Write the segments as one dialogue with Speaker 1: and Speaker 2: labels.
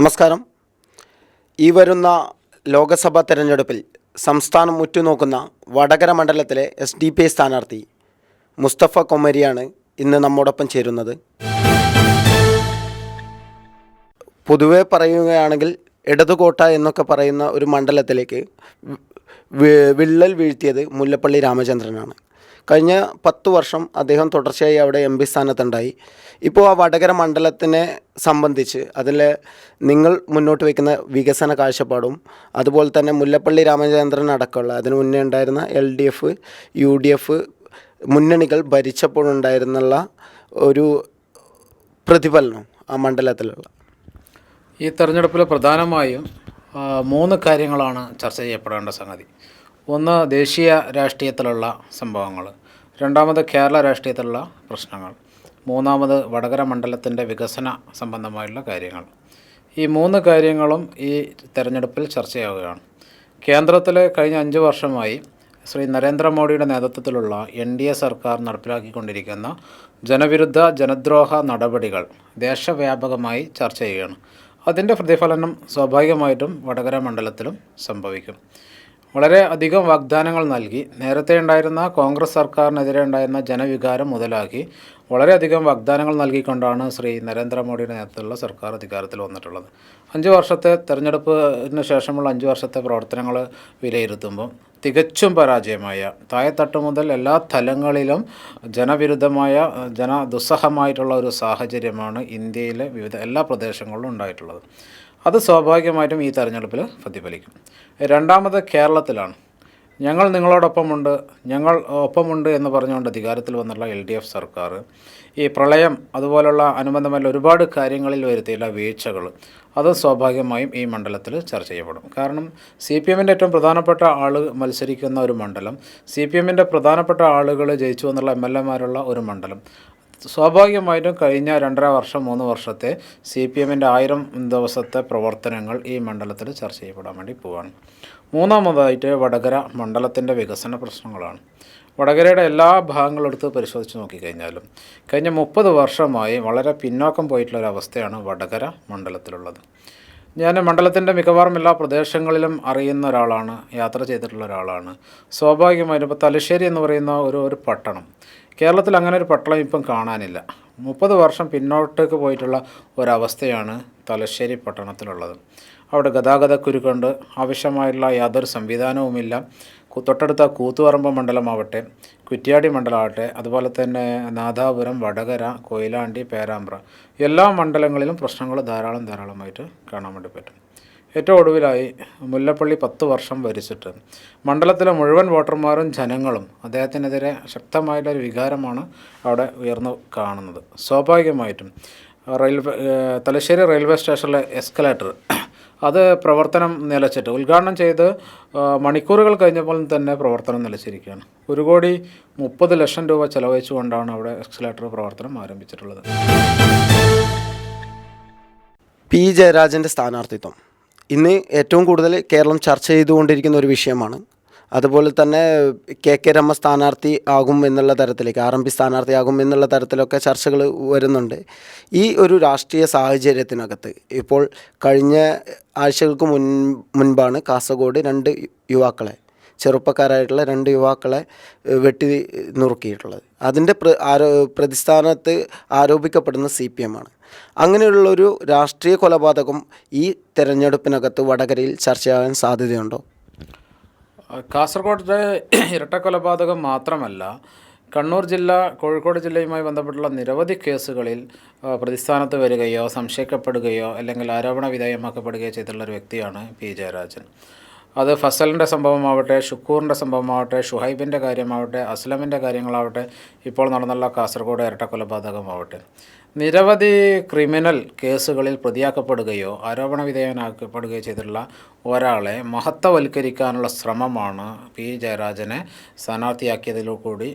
Speaker 1: നമസ്കാരം. ഈ വരുന്ന ലോക്സഭാ തെരഞ്ഞെടുപ്പിൽ സംസ്ഥാനം ഉറ്റുനോക്കുന്ന വടകര മണ്ഡലത്തിലെ എസ് ഡി പി ഐ സ്ഥാനാർത്ഥി മുസ്തഫ കൊമരിയാണ് ഇന്ന് നമ്മോടൊപ്പം ചേരുന്നത്. പൊതുവെ പറയുകയാണെങ്കിൽ ഇടതുകോട്ട എന്നൊക്കെ പറയുന്ന ഒരു മണ്ഡലത്തിലേക്ക് വിള്ളൽ വീഴ്ത്തിയത് മുല്ലപ്പള്ളി രാമചന്ദ്രനാണ്. കഴിഞ്ഞ പത്ത് വർഷം അദ്ദേഹം തുടർച്ചയായി അവിടെ എം പി സ്ഥാനത്തുണ്ടായി. ഇപ്പോൾ ആ വടകര മണ്ഡലത്തിനെ സംബന്ധിച്ച് അതിൽ നിങ്ങൾ മുന്നോട്ട് വയ്ക്കുന്ന വികസന കാഴ്ചപ്പാടും അതുപോലെ തന്നെ മുല്ലപ്പള്ളി രാമചന്ദ്രൻ അടക്കമുള്ള അതിന് മുന്നേ ഉണ്ടായിരുന്ന L D F U D F മുന്നണികൾ ഭരിച്ചപ്പോഴുണ്ടായിരുന്നുള്ള ഒരു പ്രതിഫലനം ആ മണ്ഡലത്തിലുള്ള.
Speaker 2: ഈ തെരഞ്ഞെടുപ്പിൽ പ്രധാനമായും മൂന്ന് കാര്യങ്ങളാണ് ചർച്ച ചെയ്യപ്പെടേണ്ട സംഗതി. ഒന്ന് ദേശീയ രാഷ്ട്രീയത്തിലുള്ള സംഭവങ്ങൾ. രണ്ടാമത് കേരള രാഷ്ട്രീയത്തിലുള്ള പ്രശ്നങ്ങൾ. മൂന്നാമത് വടകര മണ്ഡലത്തിന്റെ വികസന സംബന്ധമായുള്ള കാര്യങ്ങൾ. ഈ മൂന്ന് കാര്യങ്ങളും ഈ തെരഞ്ഞെടുപ്പിൽ ചർച്ചയാവുകയാണ് കേന്ദ്രത്തിൽ കഴിഞ്ഞ അഞ്ച് വർഷമായി ശ്രീ നരേന്ദ്രമോദിയുടെ നേതൃത്വത്തിലുള്ള എൻ ഡി എ സർക്കാർ നടപ്പിലാക്കിക്കൊണ്ടിരിക്കുന്ന ജനവിരുദ്ധ ജനദ്രോഹ നടപടികൾ ദേശവ്യാപകമായി ചർച്ച ചെയ്യുകയാണ്. അതിന്റെ പ്രതിഫലനം സ്വാഭാവികമായിട്ടും വടകര മണ്ഡലത്തിലും സംഭവിക്കും. വളരെ അധികം വാഗ്ദാനങ്ങൾ നൽകി. നേരത്തെ ഉണ്ടായിരുന്ന കോൺഗ്രസ് സർക്കാരിനെതിരെ ഉണ്ടായിരുന്ന ജനവികാരം മുതലാക്കി വളരെയധികം വാഗ്ദാനങ്ങൾ നൽകിക്കൊണ്ടാണ് ശ്രീ നരേന്ദ്രമോദിയുടെ നേതൃത്വത്തിലുള്ള സർക്കാർ അധികാരത്തിൽ വന്നിട്ടുള്ളത്. അഞ്ച് വർഷത്തെ തെരഞ്ഞെടുപ്പിന് ശേഷമുള്ള അഞ്ച് വർഷത്തെ പ്രവർത്തനങ്ങൾ വിലയിരുത്തുമ്പോൾ തികച്ചും പരാജയമായ താഴെത്തട്ട് മുതൽ എല്ലാ തലങ്ങളിലും ജനവിരുദ്ധമായ ജന ദുസ്സഹമായിട്ടുള്ള ഒരു സാഹചര്യമാണ് ഇന്ത്യയിലെ വിവിധ എല്ലാ പ്രദേശങ്ങളിലും ഉണ്ടായിട്ടുള്ളത്. അത് സ്വാഭാവികമായിട്ടും ഈ തെരഞ്ഞെടുപ്പിൽ പ്രതിഫലിക്കും. രണ്ടാമത് കേരളത്തിലാണ്. ഞങ്ങൾ നിങ്ങളോടൊപ്പമുണ്ട് ഞങ്ങൾ ഒപ്പമുണ്ട് എന്ന് പറഞ്ഞുകൊണ്ട് അധികാരത്തിൽ വന്നുള്ള എൽ ഡി എഫ് സർക്കാർ ഈ പ്രളയം അതുപോലുള്ള അനുബന്ധമായ ഒരുപാട് കാര്യങ്ങളിൽ വരുത്തിയുള്ള വീഴ്ചകൾ അത് സ്വാഭാവികമായും ഈ മണ്ഡലത്തിൽ ചർച്ച ചെയ്യപ്പെടും. കാരണം സി പി എമ്മിന്റെ ഏറ്റവും പ്രധാനപ്പെട്ട ആൾ മത്സരിക്കുന്ന ഒരു മണ്ഡലം സി പി എമ്മിന്റെ പ്രധാനപ്പെട്ട ആളുകൾ ജയിച്ചു എന്നുള്ള എം എൽ എമാരുള്ള ഒരു മണ്ഡലം സ്വാഭാവികമായിട്ടും കഴിഞ്ഞ രണ്ടര വർഷം മൂന്ന് വർഷത്തെ സി പി എമ്മിന്റെ ആയിരം ദിവസത്തെ പ്രവർത്തനങ്ങൾ ഈ മണ്ഡലത്തിൽ ചർച്ച ചെയ്യപ്പെടാൻ വേണ്ടി പോവാണ്. മൂന്നാമതായിട്ട് വടകര മണ്ഡലത്തിന്റെ വികസന പ്രശ്നങ്ങളാണ്. വടകരയുടെ എല്ലാ ഭാഗങ്ങളും എടുത്ത് പരിശോധിച്ച് നോക്കിക്കഴിഞ്ഞാലും കഴിഞ്ഞ മുപ്പത് വർഷമായി വളരെ പിന്നോക്കം പോയിട്ടുള്ള ഒരു അവസ്ഥയാണ് വടകര മണ്ഡലത്തിലുള്ളത്. ഞാൻ മണ്ഡലത്തിന്റെ മിക്കവാറും എല്ലാ പ്രദേശങ്ങളിലും അറിയുന്ന ഒരാളാണ് യാത്ര ചെയ്തിട്ടുള്ള ഒരാളാണ്. സ്വാഭാവികമായിട്ടും ഇപ്പോൾ തലശ്ശേരി എന്ന് പറയുന്ന ഒരു ഒരു പട്ടണം. കേരളത്തിൽ അങ്ങനെ ഒരു പട്ടണം ഇപ്പം കാണാനില്ല. മുപ്പത് വർഷം പിന്നോട്ടേക്ക് പോയിട്ടുള്ള ഒരവസ്ഥയാണ് തലശ്ശേരി പട്ടണത്തിലുള്ളത്. അവിടെ ഗതാഗത കുരുക്കുണ്ട്. ആവശ്യമായിട്ടുള്ള യാതൊരു സംവിധാനവുമില്ല. തൊട്ടടുത്ത കൂത്തുപറമ്പ് മണ്ഡലമാവട്ടെ കുറ്റ്യാടി മണ്ഡലമാവട്ടെ അതുപോലെ തന്നെ നാദാപുരം വടകര കൊയിലാണ്ടി പേരാമ്പ്ര എല്ലാ മണ്ഡലങ്ങളിലും പ്രശ്നങ്ങൾ ധാരാളം ധാരാളമായിട്ട് കാണാൻ വേണ്ടി പറ്റും. ഏറ്റവും ഒടുവിലായി മുല്ലപ്പള്ളി പത്ത് വർഷം ഭരിച്ചിട്ട്. മണ്ഡലത്തിലെ മുഴുവൻ വോട്ടർമാരും ജനങ്ങളും അദ്ദേഹത്തിനെതിരെ ശക്തമായിട്ടൊരു വികാരമാണ് അവിടെ ഉയർന്നു കാണുന്നത്. സ്വാഭാവികമായിട്ടും റെയിൽവേ തലശ്ശേരി റെയിൽവേ സ്റ്റേഷനിലെ എസ്കലേറ്റർ അത് പ്രവർത്തനം നിലച്ചിട്ട് ഉദ്ഘാടനം ചെയ്ത് മണിക്കൂറുകൾ കഴിഞ്ഞപ്പോൾ തന്നെ പ്രവർത്തനം നിലച്ചിരിക്കുകയാണ്. ഒരു കോടി മുപ്പത് ലക്ഷം രൂപ ചെലവഴിച്ചുകൊണ്ടാണ് അവിടെ എക്സലേറ്റർ പ്രവർത്തനം ആരംഭിച്ചിട്ടുള്ളത്.
Speaker 1: പി. ജയരാജന്റെ സ്ഥാനാർത്ഥിത്വം. ഇന്ന് ഏറ്റവും കൂടുതൽ കേരളം ചർച്ച ചെയ്തുകൊണ്ടിരിക്കുന്ന ഒരു വിഷയമാണ്. അതുപോലെ തന്നെ കെ കെ രമ സ്ഥാനാർത്ഥി ആകും എന്നുള്ള തരത്തിലേക്ക് ആർ എം പി സ്ഥാനാർത്ഥി ആകും എന്നുള്ള തരത്തിലൊക്കെ ചർച്ചകൾ വരുന്നുണ്ട്. ഈ ഒരു രാഷ്ട്രീയ സാഹചര്യത്തിനകത്ത് ഇപ്പോൾ കഴിഞ്ഞ ആഴ്ചകൾക്ക് മുൻ മുൻപാണ് കാസർഗോഡ് രണ്ട് യുവാക്കളെ ചെറുപ്പക്കാരായിട്ടുള്ള രണ്ട് യുവാക്കളെ വെട്ടി നുറുക്കിയിട്ടുള്ളത്. അതിന്റെ പ്ര ആരോ പ്രതിസ്ഥാനത്ത് ആരോപിക്കപ്പെടുന്ന സി പി എം ആണ്. അങ്ങനെയുള്ളൊരു രാഷ്ട്രീയ കൊലപാതകം ഈ തെരഞ്ഞെടുപ്പിനകത്ത് വടകരയിൽ ചർച്ചയാകാൻ സാധ്യതയുണ്ടോ?
Speaker 2: കാസർഗോഡ് ഇരട്ടക്കൊലപാതകം മാത്രമല്ല കണ്ണൂർ ജില്ല കോഴിക്കോട് ജില്ലയുമായി ബന്ധപ്പെട്ടുള്ള നിരവധി കേസുകളിൽ പ്രതിസ്ഥാനത്ത് വരികയോ സംശയിക്കപ്പെടുകയോ അല്ലെങ്കിൽ ആരോപണ വിധേയമാക്കപ്പെടുകയോ ചെയ്തിട്ടുള്ള ഒരു വ്യക്തിയാണ് പി ജയരാജൻ. അത് ഫസലിന്റെ സംഭവമാവട്ടെ ഷുക്കൂറിന്റെ സംഭവമാവട്ടെ ഷുഹൈബിന്റെ കാര്യമാവട്ടെ അസ്ലമിന്റെ കാര്യങ്ങളാവട്ടെ ഇപ്പോൾ നടന്നുള്ള കാസർഗോഡ് ഇരട്ടക്കൊലപാതകമാവട്ടെ. നിരവധി ക്രിമിനൽ കേസുകളിൽ പ്രതിയാക്കപ്പെടുകയോ ആരോപണ വിധേയനാക്കപ്പെടുകയോ ചെയ്തിട്ടുള്ള ഒരാളെ മഹത്വവൽക്കരിക്കാനുള്ള ശ്രമമാണ് പി ജയരാജനെ സ്ഥാനാർത്ഥിയാക്കിയതിലൂടെ കൂടി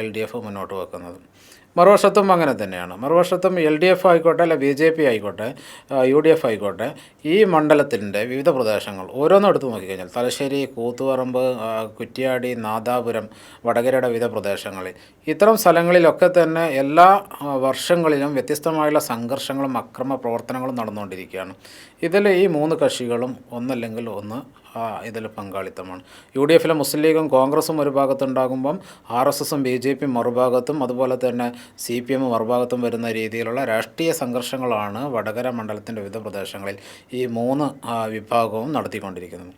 Speaker 2: എൽ ഡി എഫ് മുന്നോട്ട് വെക്കുന്നത്. മറുവശത്തും അങ്ങനെ തന്നെയാണ്. മറുവശത്തും എൽ ഡി എഫ് ആയിക്കോട്ടെ അല്ലെ ബി ജെ പി ആയിക്കോട്ടെ യു ഡി എഫ് ആയിക്കോട്ടെ ഈ മണ്ഡലത്തിന്റെ വിവിധ പ്രദേശങ്ങൾ ഓരോന്നും എടുത്തു നോക്കിക്കഴിഞ്ഞാൽ തലശ്ശേരി കൂത്തുപറമ്പ് കുറ്റിയാടി നാദാപുരം വടകരയുടെ വിവിധ പ്രദേശങ്ങളിൽ ഇത്തരം സ്ഥലങ്ങളിലൊക്കെ തന്നെ എല്ലാ വർഷങ്ങളിലും വ്യത്യസ്തമായുള്ള സംഘർഷങ്ങളും അക്രമ പ്രവർത്തനങ്ങളും നടന്നുകൊണ്ടിരിക്കുകയാണ്. ഇതിൽ ഈ മൂന്ന് കക്ഷികളും ഒന്നല്ലെങ്കിൽ ഒന്ന് ഇതിൽ പങ്കാളിത്തമാണ്. യു ഡി എഫിലെ മുസ്ലിം ലീഗും കോൺഗ്രസും ഒരു ഭാഗത്തുണ്ടാകുമ്പം ആർ എസ് എസും ബി ജെ പിയും മറുഭാഗത്തും അതുപോലെ തന്നെ സി പി എമ്മും മറുഭാഗത്തും വരുന്ന രീതിയിലുള്ള രാഷ്ട്രീയ സംഘർഷങ്ങളാണ് വടകര മണ്ഡലത്തിന്റെ വിവിധ പ്രദേശങ്ങളിൽ ഈ മൂന്ന് വിഭാഗവും നടത്തിക്കൊണ്ടിരിക്കുന്നത്.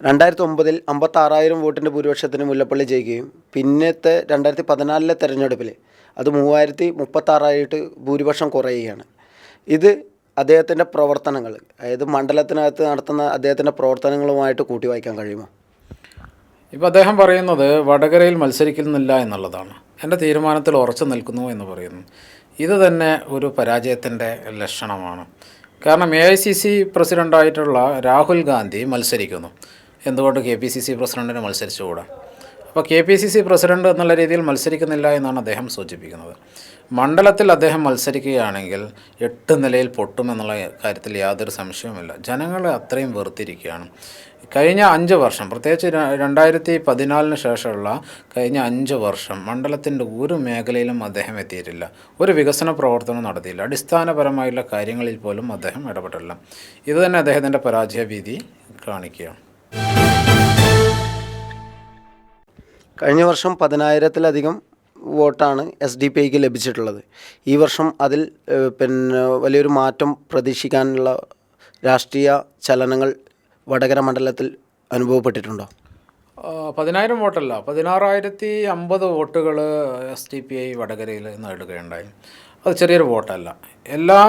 Speaker 1: രണ്ടായിരത്തി ഒമ്പതിൽ അമ്പത്തി ആറായിരം വോട്ടിന്റെ ഭൂരിപക്ഷത്തിന് മുല്ലപ്പള്ളി ജയിക്കുകയും പിന്നത്തെ രണ്ടായിരത്തി പതിനാലിലെ തെരഞ്ഞെടുപ്പിൽ അത് മൂവായിരത്തി മുപ്പത്താറായിട്ട് ഭൂരിപക്ഷം കുറയുകയാണ്. ഇത് അദ്ദേഹത്തിന്റെ പ്രവർത്തനങ്ങൾ അതായത് മണ്ഡലത്തിനകത്ത് നടത്തുന്ന അദ്ദേഹത്തിന്റെ പ്രവർത്തനങ്ങളുമായിട്ട് കൂട്ടി വായിക്കാൻ കഴിയുമോ?
Speaker 2: ഇപ്പോൾ അദ്ദേഹം പറയുന്നത് വടകരയിൽ മത്സരിക്കുന്നില്ല എന്നുള്ളതാണ്. എന്റെ തീരുമാനത്തിൽ ഉറച്ചു നിൽക്കുന്നു എന്ന് പറയുന്നു. ഇത് തന്നെ ഒരു പരാജയത്തിന്റെ ലക്ഷണമാണ്. കാരണം എ ഐ സി സി പ്രസിഡന്റായിട്ടുള്ള രാഹുൽ ഗാന്ധി മത്സരിക്കുന്നു. എന്തുകൊണ്ട് കെ പി സി സി പ്രസിഡന്റിന് മത്സരിച്ചുകൂടാ? അപ്പോൾ K P C C president എന്നുള്ള രീതിയിൽ മത്സരിക്കുന്നില്ല എന്നാണ് അദ്ദേഹം സൂചിപ്പിക്കുന്നത്. മണ്ഡലത്തിൽ അദ്ദേഹം മത്സരിക്കുകയാണെങ്കിൽ എട്ട് നിലയിൽ പൊട്ടുമെന്നുള്ള കാര്യത്തിൽ യാതൊരു സംശയവുമില്ല. ജനങ്ങളെ അത്രയും വെറുത്തിരിക്കുകയാണ്. കഴിഞ്ഞ അഞ്ച് വർഷം പ്രത്യേകിച്ച് രണ്ടായിരത്തി പതിനാലിന് ശേഷമുള്ള കഴിഞ്ഞ അഞ്ച് വർഷം മണ്ഡലത്തിന്റെ ഒരു മേഖലയിലും അദ്ദേഹം എത്തിയിട്ടില്ല. ഒരു വികസന പ്രവർത്തനം നടത്തിയില്ല. അടിസ്ഥാനപരമായുള്ള കാര്യങ്ങളിൽ പോലും അദ്ദേഹം ഇടപെട്ടില്ല. ഇത് തന്നെ അദ്ദേഹത്തിന്റെ പരാജയ ഭീതി കാണിക്കുകയാണ്.
Speaker 1: കഴിഞ്ഞ വർഷം പതിനായിരത്തിലധികം വോട്ടാണ് എസ് ഡി പി ഐക്ക് ലഭിച്ചിട്ടുള്ളത്. ഈ വർഷം അതിൽ പിന്നെ വലിയൊരു മാറ്റം പ്രതീക്ഷിക്കാനുള്ള രാഷ്ട്രീയ ചലനങ്ങൾ വടകര മണ്ഡലത്തിൽ അനുഭവപ്പെട്ടിട്ടുണ്ടോ?
Speaker 2: പതിനായിരം വോട്ടല്ല. പതിനാറായിരത്തി അമ്പത് വോട്ടുകൾ എസ് ഡി പി ഐ വടകരയിൽ നേടുകയുണ്ടായി അത് ചെറിയൊരു വോട്ടല്ല. എല്ലാ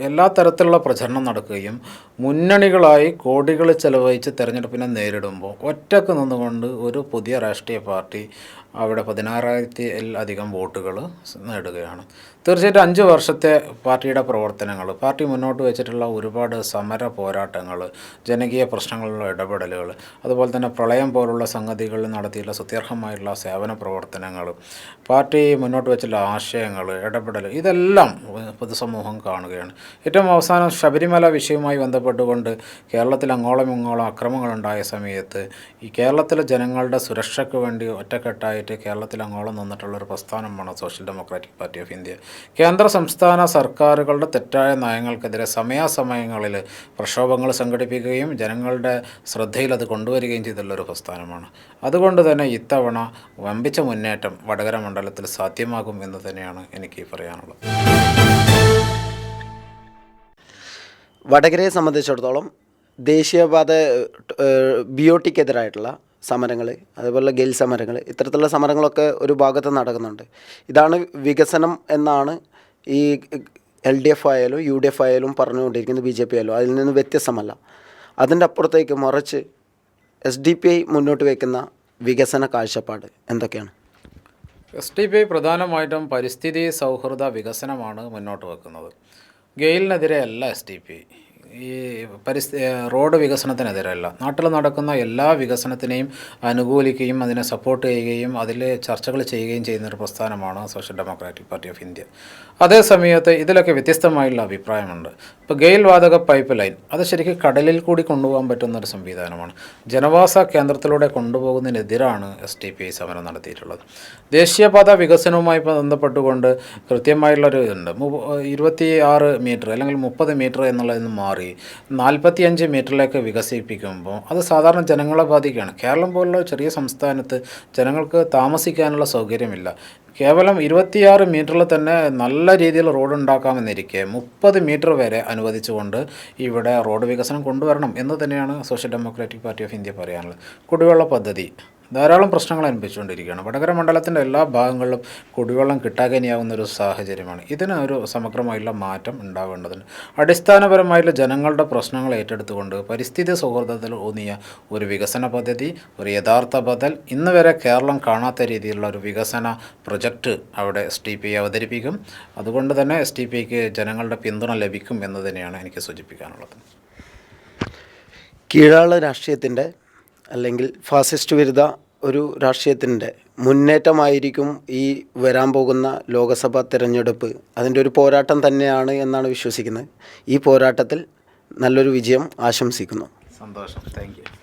Speaker 2: എല്ലാ തരത്തിലുള്ള പ്രചരണം നടക്കുകയും മുന്നണികളായി കോടികൾ ചെലവഴിച്ച് തെരഞ്ഞെടുപ്പിനെ നേരിടുമ്പോൾ ഒറ്റയ്ക്ക് നിന്നുകൊണ്ട് ഒരു പുതിയ രാഷ്ട്രീയ പാർട്ടി അവിടെ പതിനാറായിരത്തി അധികം വോട്ടുകൾ നേടുകയാണ്. തീർച്ചയായിട്ടും അഞ്ച് വർഷത്തെ പാർട്ടിയുടെ പ്രവർത്തനങ്ങൾ പാർട്ടി മുന്നോട്ട് വെച്ചിട്ടുള്ള ഒരുപാട് സമര പോരാട്ടങ്ങൾ ജനകീയ പ്രശ്നങ്ങളിലുള്ള ഇടപെടലുകൾ അതുപോലെ തന്നെ പ്രളയം പോലുള്ള സംഗതികളിൽ നടത്തിയുള്ള സുത്യർഹമായിട്ടുള്ള സേവന പ്രവർത്തനങ്ങൾ പാർട്ടി മുന്നോട്ട് വെച്ചിട്ടുള്ള ആശയങ്ങൾ ഇടപെടൽ ഇതെല്ലാം പൊതുസമൂഹം കാണുകയാണ്. ഏറ്റവും അവസാനം ശബരിമല വിഷയവുമായി ബന്ധപ്പെട്ടുകൊണ്ട് കേരളത്തിൽ അങ്ങോളം ഇങ്ങോളം അക്രമങ്ങളുണ്ടായ സമയത്ത് ഈ കേരളത്തിലെ ജനങ്ങളുടെ സുരക്ഷയ്ക്ക് വേണ്ടി ഒറ്റക്കെട്ടായിട്ട് കേരളത്തിൽ അങ്ങോളം നിന്നിട്ടുള്ള ഒരു പ്രസ്ഥാനമാണ് social democratic party of India. കേന്ദ്ര സംസ്ഥാന സർക്കാരുകളുടെ തെറ്റായ നയങ്ങൾക്കെതിരെ സമയാസമയങ്ങളിൽ പ്രക്ഷോഭങ്ങൾ സംഘടിപ്പിക്കുകയും ജനങ്ങളുടെ ശ്രദ്ധയിൽ അത് കൊണ്ടുവരികയും ചെയ്തുള്ള ഒരു പ്രസ്ഥാനമാണ്. അതുകൊണ്ട് തന്നെ ഇത്തവണ വമ്പിച്ച മുന്നേറ്റം വടകര മണ്ഡലത്തിൽ സാധ്യമാകും എന്ന് തന്നെയാണ് എനിക്ക് പറയാനുള്ളത്.
Speaker 1: വടകരയെ സംബന്ധിച്ചിടത്തോളം ദേശീയപാത ബി ഒ ടിക്കെതിരായിട്ടുള്ള സമരങ്ങൾ അതുപോലെ ഗെയിൽ സമരങ്ങൾ ഇത്തരത്തിലുള്ള സമരങ്ങളൊക്കെ ഒരു ഭാഗത്ത് നടക്കുന്നുണ്ട്. ഇതാണ് വികസനം എന്നാണ് ഈ എൽ ഡി എഫ് ആയാലും യു ഡി എഫ് ആയാലും പറഞ്ഞുകൊണ്ടിരിക്കുന്നത് ബി ജെ പി ആയാലും. അതിൽ നിന്ന് വ്യത്യസ്തമല്ല. അതിന്റെ അപ്പുറത്തേക്ക് മറിച്ച് എസ് ഡി പി ഐ മുന്നോട്ട് വയ്ക്കുന്ന വികസന കാഴ്ചപ്പാട് എന്തൊക്കെയാണ്?
Speaker 2: എസ് ഡി പി ഐ പ്രധാനമായിട്ടും പരിസ്ഥിതി സൗഹൃദ വികസനമാണ് മുന്നോട്ട് വെക്കുന്നത്. ഗെയിലിനെതിരെ അല്ല എസ് ഡി പി ഈ പരിസ്ഥിതി റോഡ് വികസനത്തിനെതിരല്ല. നാട്ടിൽ നടക്കുന്ന എല്ലാ വികസനത്തിനെയും അനുകൂലിക്കുകയും അതിനെ സപ്പോർട്ട് ചെയ്യുകയും അതിൽ ചർച്ചകൾ ചെയ്യുകയും ചെയ്യുന്ന ഒരു പ്രസ്ഥാനമാണ് social democratic party of India. അതേ സമയത്ത് ഇതിലൊക്കെ വ്യത്യസ്തമായുള്ള അഭിപ്രായമുണ്ട്. ഇപ്പോൾ ഗെയിൽ വാതക പൈപ്പ് ലൈൻ അത് ശരിക്കും കടലിൽ കൂടി കൊണ്ടുപോകാൻ പറ്റുന്ന ഒരു സംവിധാനമാണ്. ജനവാസ കേന്ദ്രത്തിലൂടെ കൊണ്ടുപോകുന്നതിനെതിരാണ് എസ് ടി പി ഐ സമരം നടത്തിയിട്ടുള്ളത്. ദേശീയപാത വികസനവുമായി ബന്ധപ്പെട്ടുകൊണ്ട് കൃത്യമായുള്ളൊരു ഇതുണ്ട്. മു- ഇരുപത്തി ആറ് മീറ്റർ അല്ലെങ്കിൽ മുപ്പത് മീറ്റർ എന്നുള്ളതിൽ നിന്ന് മാറി. നാൽപ്പത്തിയഞ്ച് മീറ്ററിലേക്ക് വികസിപ്പിക്കുമ്പോൾ അത് സാധാരണ ജനങ്ങളെ ബാധിക്കുകയാണ്. കേരളം പോലുള്ള ചെറിയ സംസ്ഥാനത്ത് ജനങ്ങൾക്ക് താമസിക്കാനുള്ള സൗകര്യമില്ല. കേവലം ഇരുപത്തിയാറ് മീറ്ററിൽ തന്നെ നല്ല രീതിയിൽ റോഡ് ഉണ്ടാക്കാമെന്നിരിക്കെ മുപ്പത് മീറ്റർ വരെ അനുവദിച്ചുകൊണ്ട് ഇവിടെ റോഡ് വികസനം കൊണ്ടുവരണം എന്ന് തന്നെയാണ് social democratic party of India പറയാനുള്ളത്. കുടിവെള്ള പദ്ധതി. ധാരാളം പ്രശ്നങ്ങൾ അനുഭവിച്ചുകൊണ്ടിരിക്കുകയാണ്. വടകര മണ്ഡലത്തിന്റെ എല്ലാ ഭാഗങ്ങളിലും കുടിവെള്ളം കിട്ടാകനിയാവുന്ന ഒരു സാഹചര്യമാണ്. ഇതിന് ഒരു സമഗ്രമായുള്ള മാറ്റം ഉണ്ടാവേണ്ടതുണ്ട്. അടിസ്ഥാനപരമായിട്ടുള്ള ജനങ്ങളുടെ പ്രശ്നങ്ങൾ ഏറ്റെടുത്തുകൊണ്ട് പരിസ്ഥിതി സൗഹൃദത്തിൽ ഊന്നിയ ഒരു വികസന പദ്ധതി ഒരു യഥാർത്ഥ ബദൽ ഇന്ന് വരെ കേരളം കാണാത്ത രീതിയിലുള്ള ഒരു വികസന പ്രൊജക്റ്റ് അവിടെ എസ് ടി പി അവതരിപ്പിക്കും. അതുകൊണ്ട് തന്നെ എസ് ടി പിക്ക് ജനങ്ങളുടെ പിന്തുണ ലഭിക്കും എന്ന് തന്നെയാണ് എനിക്ക് സൂചിപ്പിക്കാനുള്ളത്.
Speaker 1: കീഴാള രാഷ്ട്രീയത്തിന്റെ അല്ലെങ്കിൽ ഫാസിസ്റ്റ് വിരുദ്ധ ഒരു രാഷ്ട്രീയത്തിന്റെ മുന്നേറ്റമായിരിക്കും ഈ വരാൻ പോകുന്ന ലോകസഭാ തിരഞ്ഞെടുപ്പ്. അതിന്റെ ഒരു പോരാട്ടം തന്നെയാണ് എന്നാണ് വിശ്വസിക്കുന്നത്. ഈ പോരാട്ടത്തിൽ നല്ലൊരു വിജയം ആശംസിക്കുന്നു.
Speaker 2: സന്തോഷം. താങ്ക്